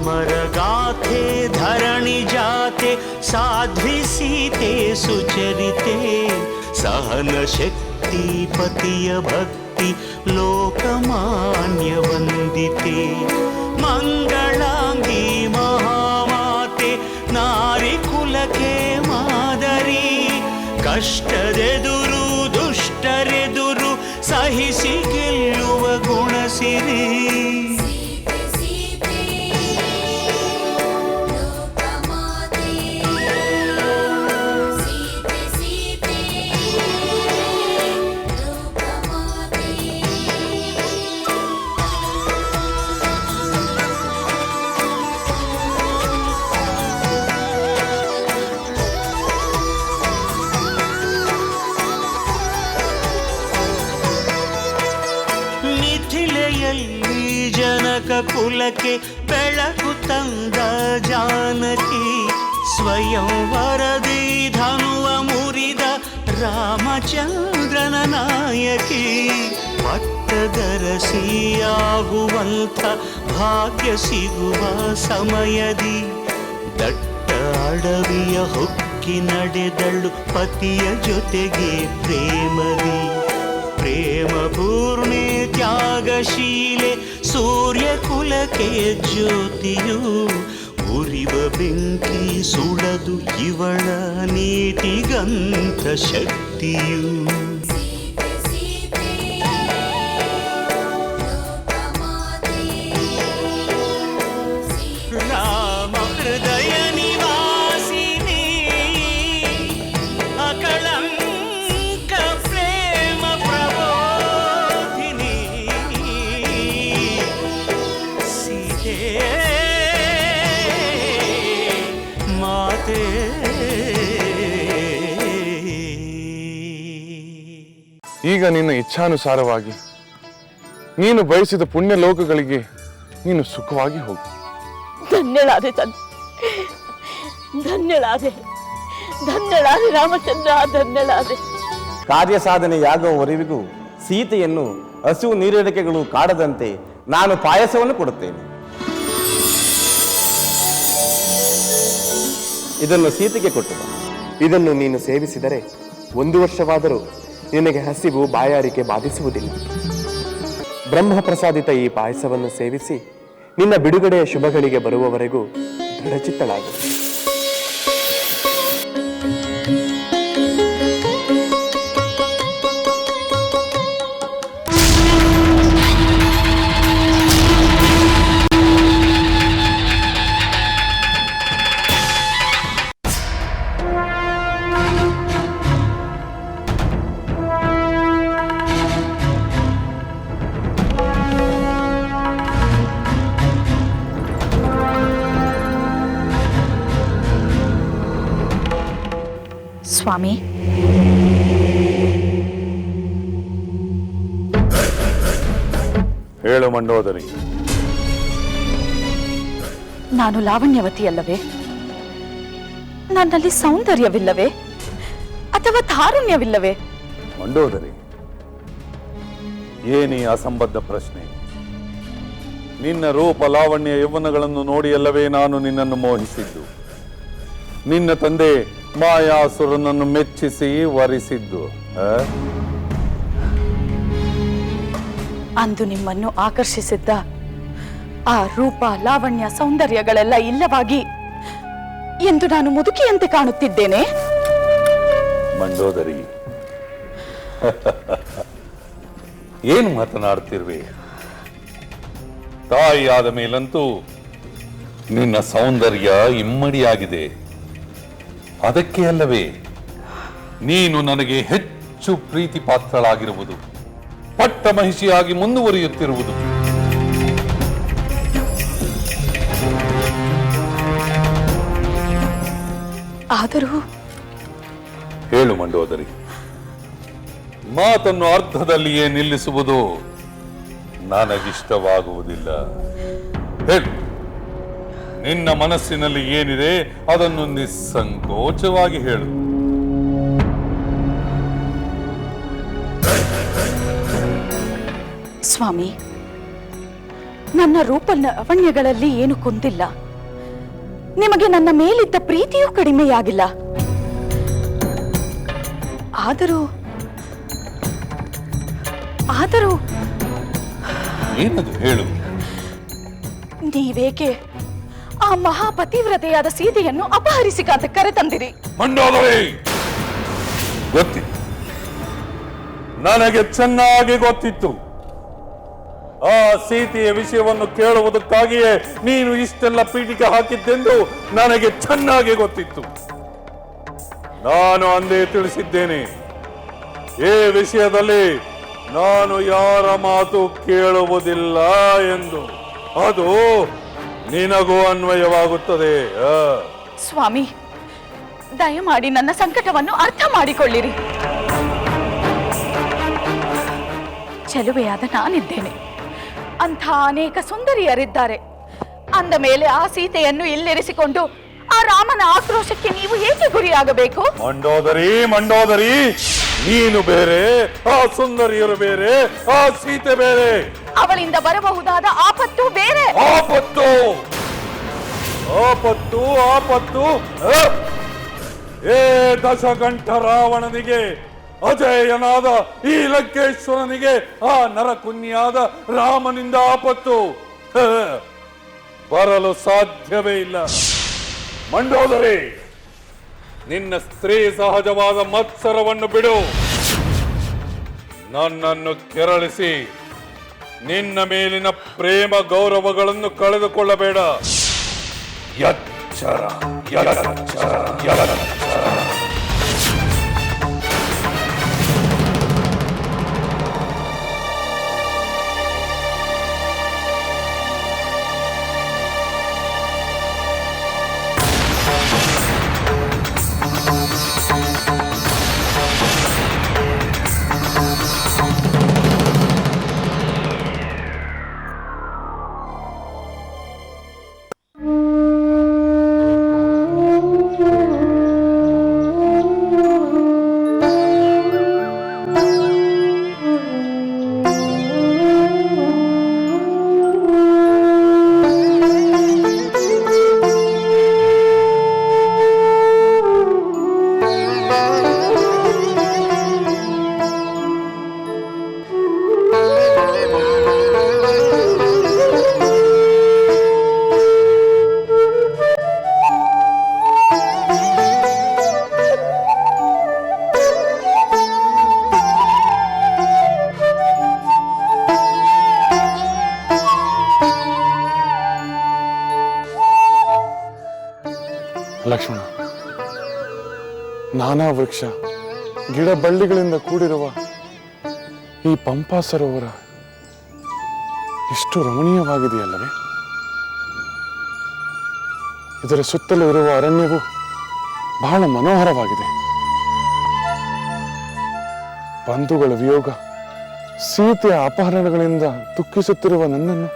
अमरगाथे धरणिजाते साध्वी सीते सुचरिते सहनशक्ति पतिय भक्ति लोकमान्यवन्दिते मङ्गलाङ्गी महामाते नारिकुलके मादरी ಕಷ್ಟದೆದುರು ದುಷ್ಟರೆದುರು ಸಹಿಸಿ ಗೆಲ್ಲುವ ಗುಣಸಿರಿ ರಾಮಚಂದ್ರನ ನಾಯಕಿ ಪಟ್ಟದರಸಿಯಾಗುವಂಥ ಭಾಗ್ಯ ಸಿಗುವ ಸಮಯದಿ. ದಟ್ಟ ಅಡವಿಯ ಹೊಕ್ಕಿ ನಡೆದಳು ಪತಿಯ ಜೊತೆಗೆ ಪ್ರೇಮದಿ. ಪ್ರೇಮ ಪೂರ್ಣೆ ತ್ಯಾಗಶೀಲೆ ಸೂರ್ಯ ಕುಲಕ್ಕೆ ಜ್ಯೋತಿಯು ಉರಿವ ಬೆಂಕಿ ಸುಡದು ಇವಳ ನೀತಿಗಂತ ಶಕ್ತಿಯು ಈಗ ನಿನ್ನ ಇಚ್ಛಾನುಸಾರವಾಗಿ ನೀನು ಬಯಸಿದ ಪುಣ್ಯ ಲೋಕಗಳಿಗೆ ನೀನು ಸುಖವಾಗಿ ಹೋಗು. ಧನ್ಯಳಾದೆ ತಂದೆ. ಧನ್ಯಳಾದೆ. ಧನ್ಯಳಾದೆ ರಾಮಚಂದ್ರ ಧನ್ಯಳಾದೆ. ಕಾರ್ಯ ಸಾಧನೆಯಾಗುವವರೆಗೂ ಸೀತೆಯನ್ನು ಹಸಿವು ನೀರಡಿಕೆಗಳು ಕಾಡದಂತೆ ನಾನು ಪಾಯಸವನ್ನು ಕೊಡುತ್ತೇನೆ. ಇದನ್ನು ಸೀತೆಗೆ ಕೊಟ್ಟು ಇದನ್ನು ನೀನು ಸೇವಿಸಿದರೆ ಒಂದು ವರ್ಷವಾದರೂ ನಿನಗೆ ಹಸಿವು ಬಾಯಾರಿಕೆ ಬಾಧಿಸುವುದಿಲ್ಲ. ಬ್ರಹ್ಮ ಪ್ರಸಾದಿತ ಈ ಪಾಯಸವನ್ನು ಸೇವಿಸಿ ನಿನ್ನ ಬಿಡುಗಡೆಯ ಶುಭಗಳಿಗೆ ಬರುವವರೆಗೂ ದೃಢಚಿತ್ತಳಾಗು. ಸ್ವಾಮಿ. ಹೇಳು ಮಂಡೋದರಿ. ನಾನು ಲಾವಣ್ಯವತಿಯಲ್ಲವೇ ನನ್ನಲ್ಲಿ ಸೌಂದರ್ಯವಿಲ್ಲವೇ? ಅಥವಾ ತಾರುಣ್ಯವಿಲ್ಲವೇ? ಮಂಡೋದರಿ ಏನೀ ಅಸಂಬದ್ಧ ಪ್ರಶ್ನೆ? ನಿನ್ನ ರೂಪ ಲಾವಣ್ಯ ಯೌವನಗಳನ್ನು ನೋಡಿಯಲ್ಲವೇ ನಾನು ನಿನ್ನನ್ನು ಮೋಹಿಸಿದ್ದು. ನಿನ್ನ ತಂದೆ ಮಾಯಾಸುರನನ್ನು ಮೆಚ್ಚಿಸಿ ವರಿಸಿದ್ದು? ಅಂದು ನಿಮ್ಮನ್ನು ಆಕರ್ಷಿಸಿದ್ದ ಆ ರೂಪ ಲಾವಣ್ಯ ಸೌಂದರ್ಯಗಳೆಲ್ಲ ಇಲ್ಲವಾಗಿ ಎಂದು ನಾನು ಮುದುಕಿಯಂತೆ ಕಾಣುತ್ತಿದ್ದೇನೆ. ಮಂಡೋದರಿ ಏನು ಮಾತನಾಡ್ತಿರ್ವಿ? ತಾಯಿಯಾದ ಮೇಲಂತೂ ನಿನ್ನ ಸೌಂದರ್ಯ ಇಮ್ಮಡಿಯಾಗಿದೆ. ಅದಕ್ಕೆ ಅಲ್ಲವೇ ನೀನು ನನಗೆ ಹೆಚ್ಚು ಪ್ರೀತಿ ಪಾತ್ರಳಾಗಿರುವುದು ಪಟ್ಟ ಮಹಿಷಿಯಾಗಿ ಮುಂದುವರಿಯುತ್ತಿರುವುದು. ಆದರೂ ಹೇಳು ಮಂಡೋದರಿ ಮಾತನ್ನು ಅರ್ಥದಲ್ಲಿಯೇ ನಿಲ್ಲಿಸುವುದು ನನಗಿಷ್ಟವಾಗುವುದಿಲ್ಲ. ಹೇಳು. ನಿನ್ನ ಮನಸ್ಸಿನಲ್ಲಿ ಏನಿದೆ ಅದನ್ನು ನಿಸ್ಸಂಕೋಚವಾಗಿ ಹೇಳು. ಸ್ವಾಮಿ ನನ್ನ ರೂಪನ ಅವಣ್ಯಗಳಲ್ಲಿ ಏನು ಕುಂದಿಲ್ಲ. ನಿಮಗೆ ನನ್ನ ಮೇಲಿದ್ದ ಪ್ರೀತಿಯೂ ಕಡಿಮೆಯಾಗಿಲ್ಲ. ಆದರೂ ಆದರೂ ಏನದು ಹೇಳು? ನೀವೇಕೆ ಮಹಾಪತಿವ್ರತೆಯಾದ ಸೀತೆಯನ್ನು ಅಪಹರಿಸಿ ಕಾತ ಕರೆತಂದಿರಿ. ಮಂಡೋದರಿ! ಗೊತ್ತಿತ್ತು. ನನಗೆ ಚೆನ್ನಾಗಿ ಗೊತ್ತಿತ್ತು. ಆ ಸೀತೆಯ ವಿಷಯವನ್ನು ಕೇಳುವುದಕ್ಕಾಗಿಯೇ ನೀನು ಇಷ್ಟೆಲ್ಲ ಪೀಠಿಕೆ ಹಾಕಿದ್ದೆಂದು ನನಗೆ ಚೆನ್ನಾಗಿ ಗೊತ್ತಿತ್ತು. ನಾನು ಅಂದೇ ತಿಳಿಸಿದ್ದೇನೆ. ಈ ವಿಷಯದಲ್ಲಿ ನಾನು ಯಾರ ಮಾತು ಕೇಳುವುದಿಲ್ಲ ಎಂದು. ಅದು ನಿನಗೂ ಅನ್ವಯವಾಗುತ್ತದೆ. ಆ. ಸ್ವಾಮಿ ದಯಮಾಡಿ ನನ್ನ ಸಂಕಟವನ್ನು ಅರ್ಥ ಮಾಡಿಕೊಳ್ಳಿರಿ. ಚೆಲುವೆಯಾದ ನಾನಿದ್ದೇನೆ. ಅಂಥ ಅನೇಕ ಸುಂದರಿಯರಿದ್ದಾರೆ. ಅಂದ ಮೇಲೆ ಆ ಸೀತೆಯನ್ನು ಇಲ್ಲಿರಿಸಿಕೊಂಡು ಆ ರಾಮನ ಆಕ್ರೋಶಕ್ಕೆ ನೀವು ಏಕೆ ಗುರಿಯಾಗಬೇಕು? ಮಂಡೋದರಿ ಮಂಡೋದರಿ ನೀನು ಬೇರೆ ಆ ಸುಂದರಿಯರು ಬೇರೆ ಆ ಸೀತೆ ಬೇರೆ. ಅವಳಿಂದ ಬರಬಹುದಾದ ಆಪತ್ತು ಬೇರೆ. ಆಪತ್ತು. ಆಪತ್ತು ಆಪತ್ತು! ಏ ದಶಗಂಠ ರಾವಣನಿಗೆ ಅಜಯನಾದ ಈ ಲಂಕೇಶ್ವರನಿಗೆ ಆ ನರಕುನ್ಯಾದ ರಾಮನಿಂದ ಆಪತ್ತು! ಬರಲು ಸಾಧ್ಯವೇ ಇಲ್ಲ. ಮಂಡೋದರಿ, ನಿನ್ನ ಸ್ತ್ರೀ ಸಹಜವಾದ ಮತ್ಸರವನ್ನು ಬಿಡು. ನನ್ನನ್ನು ಕೆರಳಿಸಿ. ನಿನ್ನ ಮೇಲಿನ ಪ್ರೇಮ ಗೌರವಗಳನ್ನು ಕಳೆದುಕೊಳ್ಳಬೇಡ. ಎಚ್ಚರ ಎಚ್ಚರ ಎಚ್ಚರ ಲಕ್ಷ್ಮಣ. ನಾನಾ ವೃಕ್ಷ ಗಿಡ ಬಳ್ಳಿಗಳಿಂದ ಕೂಡಿರುವ ಈ ಪಂಪಾ ಸರೋವರ ಎಷ್ಟು ರಮಣೀಯವಾಗಿದೆಯಲ್ಲವೇ? ಇದರ ಸುತ್ತಲೂ ಇರುವ ಅರಣ್ಯವು ಬಹಳ ಮನೋಹರವಾಗಿದೆ. ಬಂಧುಗಳ ವಿಯೋಗ ಸೀತೆಯ ಅಪಹರಣಗಳಿಂದ ದುಃಖಿಸುತ್ತಿರುವ ನನ್ನನ್ನು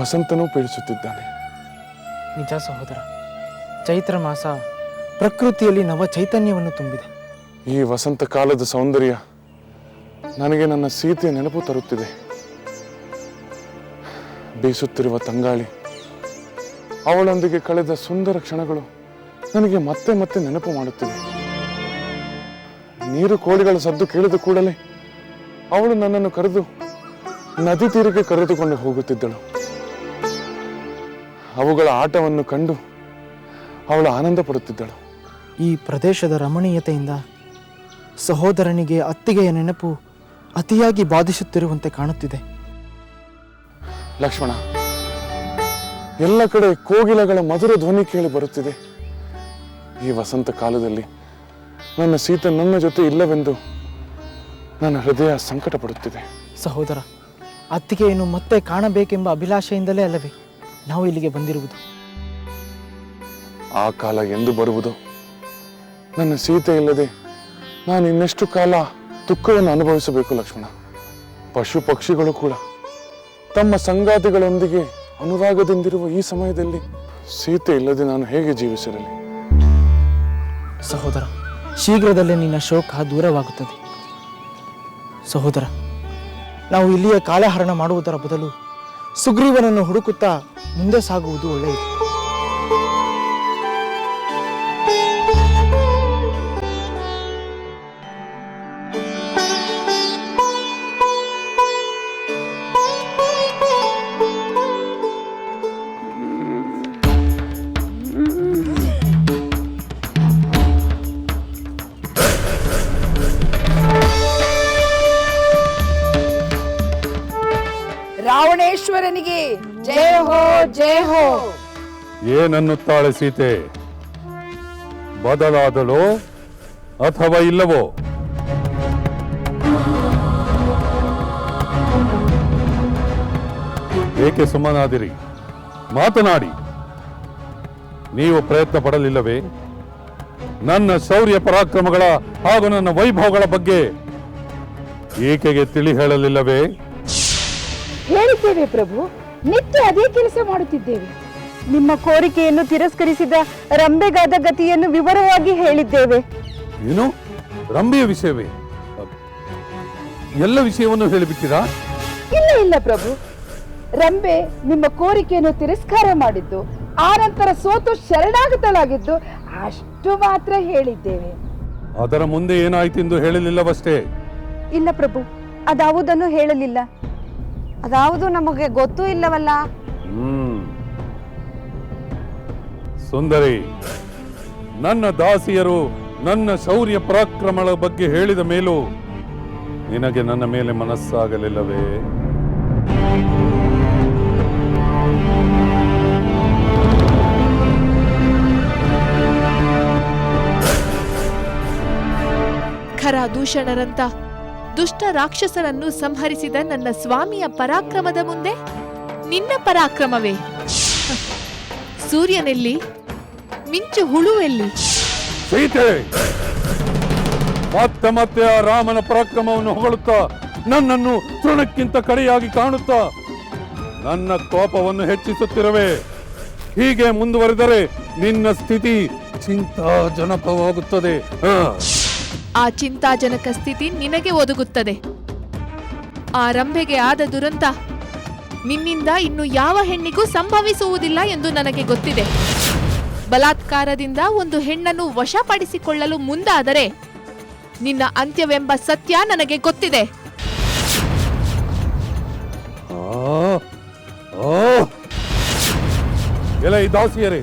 ವಸಂತನೂ ಪೀಡಿಸುತ್ತಿದ್ದಾನೆ. ನಿಜ ಸಹೋದರ ಚೈತ್ರ ಮಾಸ ಪ್ರಕೃತಿಯಲ್ಲಿ ನವ ಚೈತನ್ಯವನ್ನು ತುಂಬಿದೆ. ಈ ವಸಂತ ಕಾಲದ ಸೌಂದರ್ಯ ನನಗೆ ನನ್ನ ಸೀತೆಯ ನೆನಪು ತರುತ್ತಿದೆ. ಬೀಸುತ್ತಿರುವ ತಂಗಾಳಿ, ಅವಳೊಂದಿಗೆ ಕಳೆದ ಸುಂದರ ಕ್ಷಣಗಳು ನನಗೆ ಮತ್ತೆ ಮತ್ತೆ ನೆನಪು ಮಾಡುತ್ತಿವೆ. ನೀರು ಕೋಳಿಗಳ ಸದ್ದು ಕೇಳಿದ ಕೂಡಲೇ ಅವಳು ನನ್ನನ್ನು ಕರೆದು ನದಿ ತೀರಕ್ಕೆ ಕರೆದುಕೊಂಡು ಹೋಗುತ್ತಿದ್ದಳು. ಅವುಗಳ ಆಟವನ್ನು ಕಂಡು ಅವಳು ಆನಂದ ಪಡುತ್ತಿದ್ದಳು ಈ ಪ್ರದೇಶದ ರಮಣೀಯತೆಯಿಂದ ಸಹೋದರನಿಗೆ ಅತ್ತಿಗೆಯ ನೆನಪು ಅತಿಯಾಗಿ ಬಾಧಿಸುತ್ತಿರುವಂತೆ ಕಾಣುತ್ತಿದೆ. ಲಕ್ಷ್ಮಣ ಎಲ್ಲ ಕಡೆ ಕೋಗಿಲಗಳ ಮಧುರ ಧ್ವನಿ ಕೇಳಿ ಬರುತ್ತಿದೆ. ಈ ವಸಂತ ಕಾಲದಲ್ಲಿ ನನ್ನ ಸೀತೆ ನನ್ನ ಜೊತೆ ಇಲ್ಲವೆಂದು ನನ್ನ ಹೃದಯ ಸಂಕಟ ಪಡುತ್ತಿದೆ ಸಹೋದರ ಅತ್ತಿಗೆಯನ್ನು ಮತ್ತೆ ಕಾಣಬೇಕೆಂಬ ಅಭಿಲಾಷೆಯಿಂದಲೇ ಅಲ್ಲವೇ ನಾವು ಇಲ್ಲಿಗೆ ಬಂದಿರುವುದು? ಆ ಕಾಲ ಎಂದು ಬರುವುದು. ನನ್ನ ಸೀತೆ ಇಲ್ಲದೆ ನಾನು ಇನ್ನೆಷ್ಟು ಕಾಲ ದುಃಖವನ್ನು ಅನುಭವಿಸಬೇಕು ಲಕ್ಷ್ಮಣ? ಪಶು ಪಕ್ಷಿಗಳು ಕೂಡ ತಮ್ಮ ಸಂಗಾತಿಗಳೊಂದಿಗೆ ಅನುರಾಗದಿಂದಿರುವ ಈ ಸಮಯದಲ್ಲಿ ಸೀತೆ ಇಲ್ಲದೆ ನಾನು ಹೇಗೆ ಜೀವಿಸಿರಲಿ? ಸಹೋದರ, ಶೀಘ್ರದಲ್ಲೇ ನಿನ್ನ ಶೋಕ ದೂರವಾಗುತ್ತದೆ. ಸಹೋದರ, ನಾವು ಇಲ್ಲಿಯ ಕಾಲಹರಣ ಮಾಡುವುದರ ಬದಲು ಸುಗ್ರೀವನನ್ನು ಹುಡುಕುತ್ತಾ ಮುಂದೆ ಸಾಗುವುದು ಒಳ್ಳೆಯದು. ಏನನ್ನುತ್ತಾಳೆ ಸೀತೆ. ಬದಲಾದಳು ಅಥವಾ ಇಲ್ಲವೋ? ಏಕೆ ಸುಮ್ಮನಾದಿರಿ? ಮಾತನಾಡಿ. ನೀವು ಪ್ರಯತ್ನ ಪಡಲಿಲ್ಲವೇ? ನನ್ನ ಶೌರ್ಯ ಪರಾಕ್ರಮಗಳ ಹಾಗೂ ನನ್ನ ವೈಭವಗಳ ಬಗ್ಗೆ ಏಕೆಗೆ ತಿಳಿ ಹೇಳಲಿಲ್ಲವೇ? ಹೇಳಿದ್ದೇವೆ ಪ್ರಭು, ನಿತ್ಯ ಅದೇ ಕೆಲಸ ಮಾಡುತ್ತಿದ್ದೇವೆ. ನಿಮ್ಮ ಕೋರಿಕೆಯನ್ನು ತಿರಸ್ಕರಿಸಿದ ರಂಬೆಗಾದ ಗತಿಯನ್ನು ವಿವರವಾಗಿ ಹೇಳಿದ್ದೇವೆ. ಏನು? ರಂಬೆಯ ವಿಷಯವೇ? ಎಲ್ಲ ವಿಷಯವನ್ನು ಹೇಳಿಬಿಟ್ಟಿರಾ? ಇಲ್ಲ ಇಲ್ಲ ಪ್ರಭು. ರಂಬೆ ನಿಮ್ಮ ಕೋರಿಕೆಯನ್ನು ತಿರಸ್ಕಾರ ಮಾಡಿದ್ದು ಆ ನಂತರ ಸೋತು ಶರಣಾಗತಳಾಗಿದ್ದು ಅಷ್ಟು ಮಾತ್ರ ಹೇಳಿದ್ದೇವೆ. ಅದರ ಮುಂದೆ ಏನಾಯ್ತೆಂದು ಹೇಳಲಿಲ್ಲವಷ್ಟೇ? ಇಲ್ಲ ಪ್ರಭು ಅದಾವುದನ್ನು ಹೇಳಲಿಲ್ಲ. ಅದಾವುದು ನಮಗೆ ಗೊತ್ತೂ ಇಲ್ಲವಲ್ಲ. ಹ್ಮ್. ಸುಂದರಿ, ನನ್ನ ದಾಸಿಯರು ನನ್ನ ಶೌರ್ಯ ಪರಾಕ್ರಮಗಳ ಬಗ್ಗೆ ಹೇಳಿದ ಮೇಲೂ ನಿನಗೆ ನನ್ನ ಮೇಲೆ ಮನಸ್ಸಾಗಲಿಲ್ಲವೇ ಖರ ದೂಷಣರಂತ ದುಷ್ಟ ರಾಕ್ಷಸರನ್ನು ಸಂಹರಿಸಿದ ನನ್ನ ಸ್ವಾಮಿಯ ಪರಾಕ್ರಮದ ಮುಂದೆ ನಿನ್ನ ಪರಾಕ್ರಮವೇ. ಸೂರ್ಯನೆಲ್ಲಿ ಮಿಂಚು ಹುಳುವೆಲ್ಲಿ? ಸೀತೆ ಮತ್ತೆ ಮತ್ತೆ ಆ ರಾಮನ ಪರಾಕ್ರಮವನ್ನು ಹೊಗಳುತ್ತಾ ನನ್ನನ್ನು ತೃಣಕ್ಕಿಂತ ಕಡೆಯಾಗಿ ಕಾಣುತ್ತಾ ನನ್ನ ಕೋಪವನ್ನು ಹೆಚ್ಚಿಸುತ್ತಿರುವೆ. ಹೀಗೆ ಮುಂದುವರೆದರೆ ನಿನ್ನ ಸ್ಥಿತಿ ಚಿಂತಾಜನಕವಾಗುತ್ತದೆ. ಆ ಚಿಂತಾಜನಕ ಸ್ಥಿತಿ ನಿನಗೆ ಒದಗುತ್ತದೆ. ಆ ರಂಭೆಗೆ ಆದ ದುರಂತ ನಿನ್ನಿಂದ ಇನ್ನು ಯಾವ ಹೆಣ್ಣಿಗೂ ಸಂಭವಿಸುವುದಿಲ್ಲ ಎಂದು ನನಗೆ ಗೊತ್ತಿದೆ. ಬಲಾತ್ಕಾರದಿಂದ ಒಂದು ಹೆಣ್ಣನ್ನು ವಶಪಡಿಸಿಕೊಳ್ಳಲು ಮುಂದಾದರೆ ನಿನ್ನ ಅಂತ್ಯವೆಂಬ ಸತ್ಯ ನನಗೆ ಗೊತ್ತಿದೆ. ದಾಸಿಯರೇ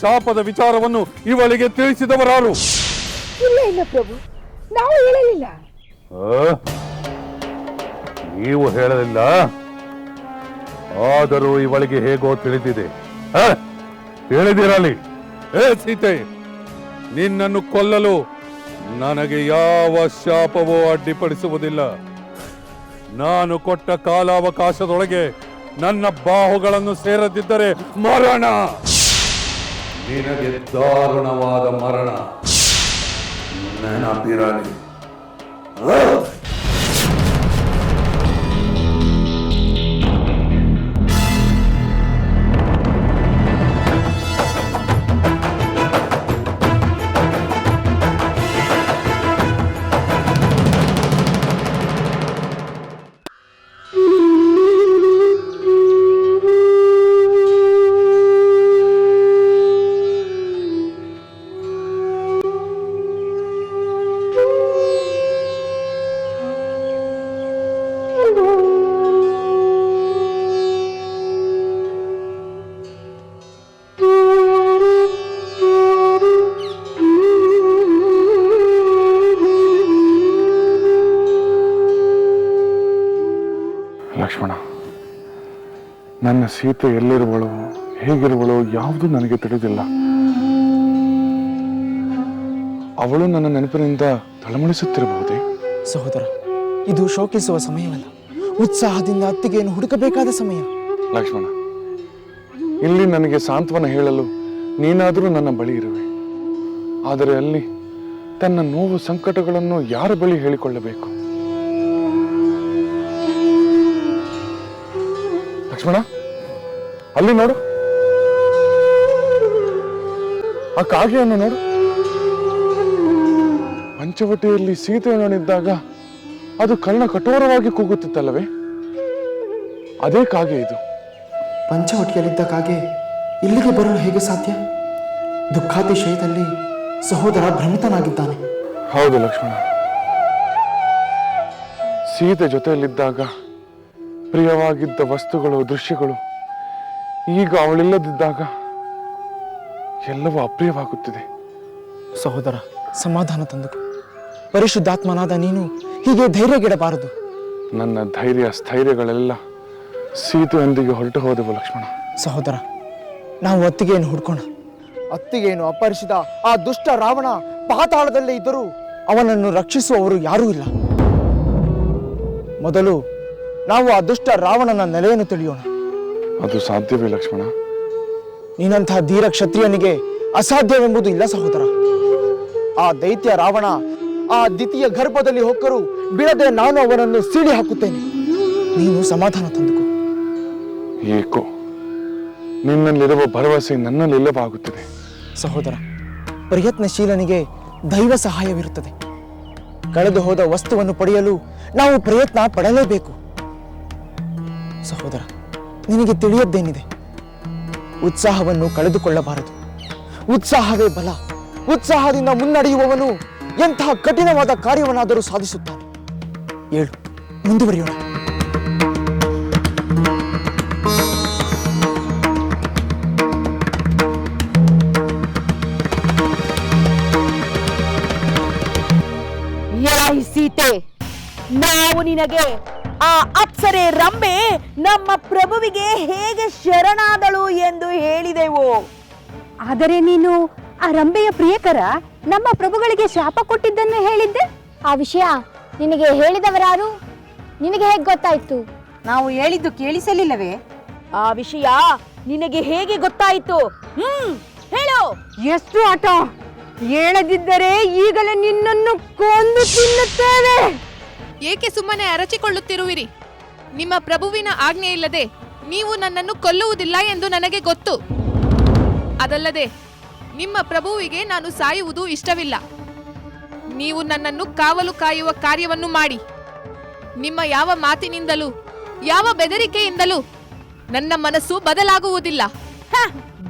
ಶಾಪದ ವಿಚಾರವನ್ನು ಇವಳಿಗೆ ತಿಳಿಸಿದವರಾರು. ಇಲ್ಲ ಇಲ್ಲ ಪ್ರಭು ನಾವು ಹೇಳಲಿಲ್ಲ. ಆ? ನೀವು ಹೇಳಲಿಲ್ಲ? ಆದರೂ ಇವಳಿಗೆ ಹೇಗೋ ತಿಳಿದಿದೆ. ಹೇಳಿದಿರಲಿ ಏ, ಸೀತೆ, ನಿನ್ನನ್ನು ಕೊಲ್ಲಲು ನನಗೆ ಯಾವ ಶಾಪವೂ ಅಡ್ಡಿಪಡಿಸುವುದಿಲ್ಲ. ನಾನು ಕೊಟ್ಟ ಕಾಲಾವಕಾಶದೊಳಗೆ ನನ್ನ ಬಾಹುಗಳನ್ನು ಸೇರದಿದ್ದರೆ ಮರಣ! ನಿನಗೆ ದಾರುಣವಾದ ಮರಣ. ನೆನಪಿರಲಿ. ಸೀತೆ ಎಲ್ಲಿರುವಳು ಹೇಗಿರುವಳು ಯಾವುದು ನನಗೆ ತಿಳಿದಿಲ್ಲ. ಅವಳು ನನ್ನ ನೆನಪಿನಿಂದ ತಳಮಳಿಸುತ್ತಿರಬಹುದೇ? ಸಹೋದರ ಇದು ಶೋಕಿಸುವ ಸಮಯವಲ್ಲ. ಉತ್ಸಾಹದಿಂದ ಅತ್ತಿಗೆಯನ್ನು ಹುಡುಕಬೇಕಾದ ಸಮಯ. ಲಕ್ಷ್ಮಣ ಇಲ್ಲಿ ನನಗೆ ಸಾಂತ್ವನ ಹೇಳಲು ನೀನಾದರೂ ನನ್ನ ಬಳಿ ಇರುವೆ. ಆದರೆ ಅಲ್ಲಿ ತನ್ನ ನೋವು ಸಂಕಟಗಳನ್ನು ಯಾರ ಬಳಿ ಹೇಳಿಕೊಳ್ಳಬೇಕು? ಲಕ್ಷ್ಮಣ? ಅಲ್ಲಿ ನೋಡು. ಆ ಕಾಗೆಯನ್ನು ನೋಡು. ಪಂಚವಟಿಯಲ್ಲಿ ಸೀತೆಯೊಡನಿದ್ದಾಗ ಅದು ಕರ್ಣ ಕಠೋರವಾಗಿ ಕೂಗುತ್ತಿತ್ತಲ್ಲವೇ? ಅದೇ ಕಾಗೆ ಇದು. ಪಂಚವಟಿಯಲ್ಲಿದ್ದ ಕಾಗೆ ಇಲ್ಲಿಗೆ ಬರಲು ಹೇಗೆ ಸಾಧ್ಯ? ದುಃಖಾತಿಶಯದಲ್ಲಿ ಸಹೋದರ ಭ್ರಮಿತನಾಗಿದ್ದಾನೆ. ಹೌದು ಲಕ್ಷ್ಮಣ. ಸೀತೆ ಜೊತೆಯಲ್ಲಿದ್ದಾಗ ಪ್ರಿಯವಾಗಿದ್ದ ವಸ್ತುಗಳು ದೃಶ್ಯಗಳು ಈಗ ಅವಳಿಲ್ಲದಿದ್ದಾಗ ಎಲ್ಲವೂ ಅಪ್ರಿಯವಾಗುತ್ತಿದೆ. ಸಹೋದರ ಸಮಾಧಾನ ತಂದು ಪರಿಶುದ್ಧಾತ್ಮನಾದ ನೀನು ಹೀಗೆ ಧೈರ್ಯಗೆಡಬಾರದು. ನನ್ನ ಧೈರ್ಯ ಸ್ಥೈರ್ಯಗಳೆಲ್ಲ ಸೀತೆಯೊಂದಿಗೆ ಹೊರಟು ಹೋದವು ಲಕ್ಷ್ಮಣ. ಸಹೋದರ ನಾವು ಅತ್ತಿಗೆಯನ್ನು ಹುಡ್ಕೋಣ. ಅತ್ತಿಗೆಯನ್ನು ಅಪಹರಿಸಿದ ಆ ದುಷ್ಟ ರಾವಣ ಪಾತಾಳದಲ್ಲೇ ಇದ್ದರೂ. ಅವನನ್ನು ರಕ್ಷಿಸುವವರು ಯಾರೂ ಇಲ್ಲ. ಮೊದಲು ನಾವು ಆ ದುಷ್ಟ ರಾವಣನ ನೆಲೆಯನ್ನು ತಿಳಿಯೋಣ. ಅದು ಸಾಧ್ಯವೇ ಲಕ್ಷ್ಮಣ? ನೀನಂತಹ ಧೀರ ಕ್ಷತ್ರಿಯನಿಗೆ ಅಸಾಧ್ಯವೆಂಬುದು ಇಲ್ಲ ಸಹೋದರ. ಆ ದೈತ್ಯ ರಾವಣ ಆ ದ್ವಿತೀಯ ಗರ್ಭದಲ್ಲಿ ಹೊಕ್ಕರು ಬಿಡದೆ ನಾನು ಅವನನ್ನು ಸೀಳಿ ಹಾಕುತ್ತೇನೆ. ನೀನು ಸಮಾಧಾನ ತಂದುಕೋ. ಏಕೋ ನಿನ್ನಲ್ಲಿರುವ ಭರವಸೆ ನನ್ನಲ್ಲಿಲ್ಲವಾಗುತ್ತದೆ ಸಹೋದರ ಪ್ರಯತ್ನಶೀಲನಿಗೆ ದೈವ ಸಹಾಯವಿರುತ್ತದೆ. ಕಳೆದು ಹೋದ ವಸ್ತುವನ್ನು ಪಡೆಯಲು ನಾವು ಪ್ರಯತ್ನ ಪಡಲೇಬೇಕು. ಸಹೋದರ ನಿನಗೆ ತಿಳಿಯದ್ದೇನಿದೆ? ಉತ್ಸಾಹವನ್ನು ಕಳೆದುಕೊಳ್ಳಬಾರದು. ಉತ್ಸಾಹವೇ ಬಲ. ಉತ್ಸಾಹದಿಂದ ಮುನ್ನಡೆಯುವವನು ಎಂತಹ ಕಠಿಣವಾದ ಕಾರ್ಯವನ್ನಾದರೂ ಸಾಧಿಸುತ್ತಾನೆ. ಏಳು, ಮುಂದುವರಿಯೋಣ. ಸೀತೆ, ನಾವು ನಿನಗೆ ಆ ಅಪ್ಸರೆ ರಂಬೆ ನಮ್ಮ ಪ್ರಭುವಿಗೆ ಹೇಗೆ ಶರಣಾದಳು ಎಂದು ಹೇಳಿದೆವು. ಆದರೆ ನೀನು ಆ ರಂಬೆಯ ಪ್ರಿಯಕರ ನಮ್ಮ ಪ್ರಭುಗಳಿಗೆ ಶಾಪ ಕೊಟ್ಟಿದ್ದನ್ನು ಹೇಳಿದ್ದೆ? ಆ ವಿಷಯ ನಿನಗೆ ಹೇಳಿದವರಾರು? ನಿನಗೆ ಹೇಗೆ ಗೊತ್ತಾಯ್ತು? ನಾವು ಹೇಳಿದ್ದು ಕೇಳಿಸಲಿಲ್ಲವೇ? ಆ ವಿಷಯ ನಿನಗೆ ಹೇಗೆ ಗೊತ್ತಾಯಿತು? ಹ್ಮ್ ಹೇಳು. ಎಷ್ಟು ಆಟ! ಹೇಳದಿದ್ದರೆ ಈಗಲೇ ನಿನ್ನನ್ನು ಕೊಂದು ತಿನ್ನುತ್ತೇವೆ. ಏಕೆ ಸುಮ್ಮನೆ ಅರಚಿಕೊಳ್ಳುತ್ತಿರುವಿರಿ? ನಿಮ್ಮ ಪ್ರಭುವಿನ ಆಜ್ಞೆ ಇಲ್ಲದೆ ನೀವು ನನ್ನನ್ನು ಕೊಲ್ಲುವುದಿಲ್ಲ ಎಂದು ನನಗೆ ಗೊತ್ತು. ಅದಲ್ಲದೆ ನಿಮ್ಮ ಪ್ರಭುವಿಗೆ ನಾನು ಸಾಯುವುದು ಇಷ್ಟವಿಲ್ಲ. ನೀವು ನನ್ನನ್ನು ಕಾವಲು ಕಾಯುವ ಕಾರ್ಯವನ್ನು ಮಾಡಿ. ನಿಮ್ಮ ಯಾವ ಮಾತಿನಿಂದಲೂ, ಯಾವ ಬೆದರಿಕೆಯಿಂದಲೂ ನನ್ನ ಮನಸ್ಸು ಬದಲಾಗುವುದಿಲ್ಲ.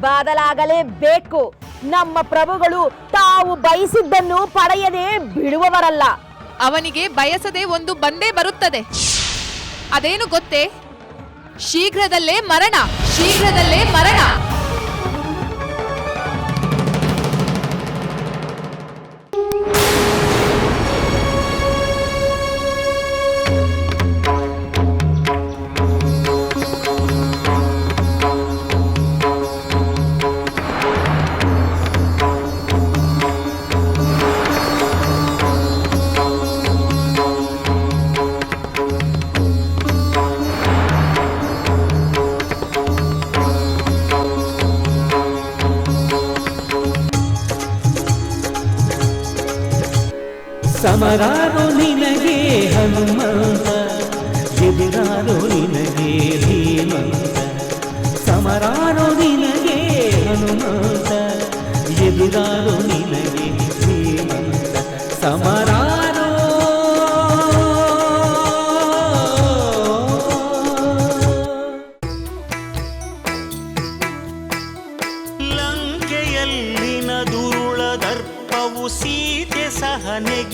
ಬದಲಾಗಲೇಬೇಕು ನಮ್ಮ ಪ್ರಭುಗಳು ತಾವು ಬಯಸಿದ್ದನ್ನು ಪಡೆಯದೇ ಬಿಡುವವರಲ್ಲ. ಅವನಿಗೆ ಬಯಸದೆ ಒಂದು ಬಂದೇ ಬರುತ್ತದೆ. ಅದೇನು ಗೊತ್ತೇ? ಶೀಘ್ರದಲ್ಲೇ ಮರಣ ಶೀಘ್ರದಲ್ಲೇ ಮರಣ. ಸಮರಾರು ನಿನಗೆ ಹನುಮಂತ ಎದುರಾರು ನಿನಗೆ ಧೀಮಂತ ಸಮರಾರು ನಿನಗೆ ಹನುಮಂತ ಎದುರಾರು ನಿನಗೆ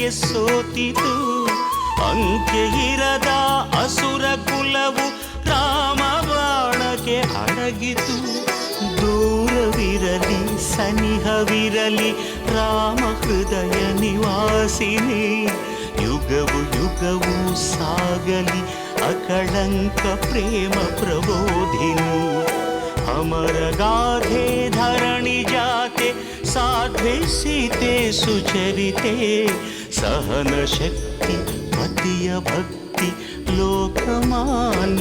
ಸಹನೆಗೆ ಸೋತಿತು ಅಂಕೆ ಇರದ ಅಸುರ ಕುಲವು ರಾಮ ಬಾಣಕ್ಕೆ ಅಡಗಿತು ದೂರವಿರಲಿ ಸನಿಹವಿರಲಿ ರಾಮ ಹೃದಯ ನಿವಾಸಿನಿ ಯುಗವು ಯುಗವು ಸಾಗಲಿ ಅಕಳಂಕ ಪ್ರೇಮ ಪ್ರಬೋಧಿನಿ ಅಮರ ಗಾಧೆ ಧರಣಿ ಜಾತೆ ಸಾಧ್ವೆ ಸೀತೆ ಸುಚರಿತೆ సహన శక్తి పతియ భక్తి లోకమాన్యవందితే